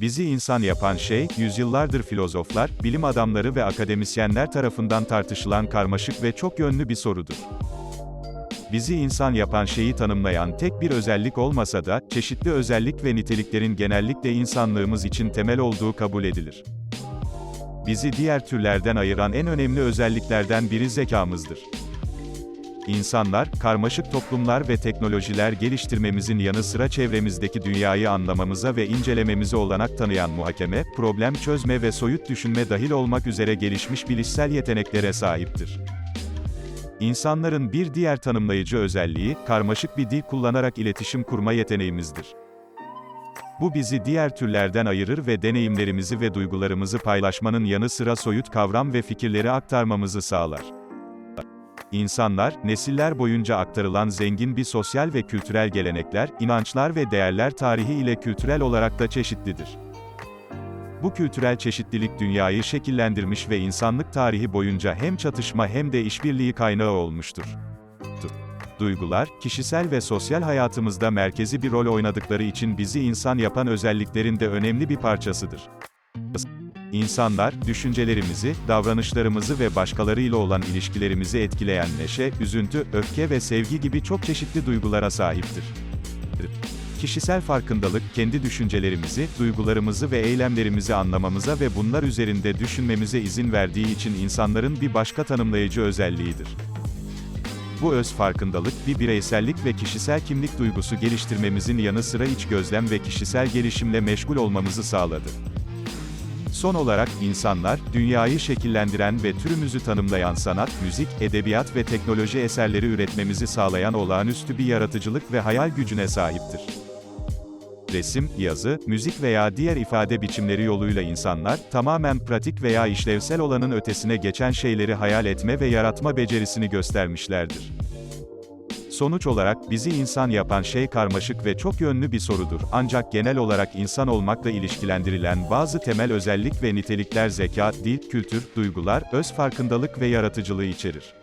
Bizi insan yapan şey, yüzyıllardır filozoflar, bilim adamları ve akademisyenler tarafından tartışılan karmaşık ve çok yönlü bir sorudur. Bizi insan yapan şeyi tanımlayan tek bir özellik olmasa da, çeşitli özellik ve niteliklerin genellikle insanlığımız için temel olduğu kabul edilir. Bizi diğer türlerden ayıran en önemli özelliklerden biri zekamızdır. İnsanlar, karmaşık toplumlar ve teknolojiler geliştirmemizin yanı sıra çevremizdeki dünyayı anlamamıza ve incelememize olanak tanıyan muhakeme, problem çözme ve soyut düşünme dahil olmak üzere gelişmiş bilişsel yeteneklere sahiptir. İnsanların bir diğer tanımlayıcı özelliği, karmaşık bir dil kullanarak iletişim kurma yeteneğimizdir. Bu bizi diğer türlerden ayırır ve deneyimlerimizi ve duygularımızı paylaşmanın yanı sıra soyut kavram ve fikirleri aktarmamızı sağlar. İnsanlar, nesiller boyunca aktarılan zengin bir sosyal ve kültürel gelenekler, inançlar ve değerler tarihi ile kültürel olarak da çeşitlidir. Bu kültürel çeşitlilik dünyayı şekillendirmiş ve insanlık tarihi boyunca hem çatışma hem de işbirliği kaynağı olmuştur. Duygular, kişisel ve sosyal hayatımızda merkezi bir rol oynadıkları için bizi insan yapan özelliklerin de önemli bir parçasıdır. İnsanlar, düşüncelerimizi, davranışlarımızı ve başkalarıyla olan ilişkilerimizi etkileyen neşe, üzüntü, öfke ve sevgi gibi çok çeşitli duygulara sahiptir. Kişisel farkındalık, kendi düşüncelerimizi, duygularımızı ve eylemlerimizi anlamamıza ve bunlar üzerinde düşünmemize izin verdiği için insanların bir başka tanımlayıcı özelliğidir. Bu öz farkındalık, bir bireysellik ve kişisel kimlik duygusu geliştirmemizin yanı sıra iç gözlem ve kişisel gelişimle meşgul olmamızı sağladı. Son olarak, insanlar, dünyayı şekillendiren ve türümüzü tanımlayan sanat, müzik, edebiyat ve teknoloji eserleri üretmemizi sağlayan olağanüstü bir yaratıcılık ve hayal gücüne sahiptir. Resim, yazı, müzik veya diğer ifade biçimleri yoluyla insanlar, tamamen pratik veya işlevsel olanın ötesine geçen şeyleri hayal etme ve yaratma becerisini göstermişlerdir. Sonuç olarak, bizi insan yapan şey karmaşık ve çok yönlü bir sorudur. Ancak genel olarak insan olmakla ilişkilendirilen bazı temel özellik ve nitelikler zeka, dil, kültür, duygular, öz farkındalık ve yaratıcılığı içerir.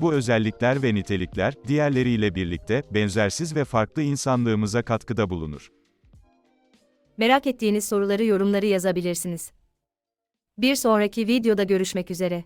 Bu özellikler ve nitelikler, diğerleriyle birlikte, benzersiz ve farklı insanlığımıza katkıda bulunur. Merak ettiğiniz soruları yorumları yazabilirsiniz. Bir sonraki videoda görüşmek üzere.